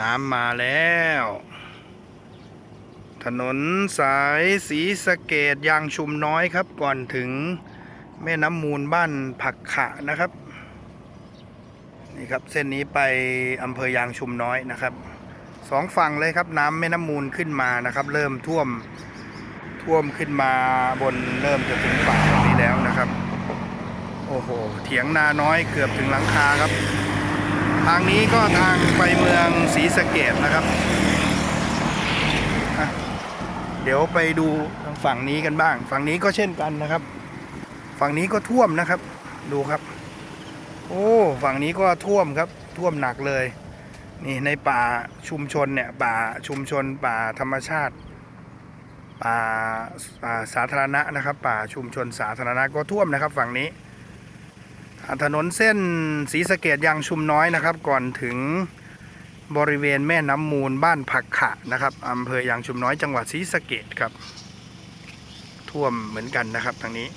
น้ำมาแล้ว ถนนสายสีสะเกดยางชุมน้อยครับ ก่อนถึงแม่น้ำมูลบ้านผักขะนะครับ นี่ครับเส้นนี้ไปอำเภอยางชุมน้อยนะครับสองฝั่งเลยครับน้ำแม่น้ำมูลขึ้นมานะครับ เริ่มท่วมท่วมขึ้นมาบนเริ่มจะถึงฝั่งตรงนี้แล้วนะครับ โอ้โหเถียงนาน้อยเกือบถึงหลังคาครับ ทางนี้ก็ทางไปเมืองศรีสะเกดนะครับ เดี๋ยวไปดูทางฝั่งนี้กันบ้าง ฝั่งนี้ก็เช่นกันนะครับ ฝั่งนี้ก็ท่วมนะครับ ดูครับ โอ้ฝั่งนี้ก็ท่วมครับ ท่วมหนักเลย นี่ในป่าชุมชนเนี่ยป่าชุมชน ป่าธรรมชาติ ป่าอ่าสาธารณะนะครับ ป่าชุมชนสาธารณะก็ท่วมนะครับ ฝั่งนี้ ถนนเส้นศรีสะเกดยางชุมน้อยนะครับ ก่อนถึงบริเวณแม่น้ำมูลบ้านผักขะนะครับอำเภอยางชุมน้อยจังหวัดศรีสะเกดครับ ท่วมเหมือนกันนะครับทางนี้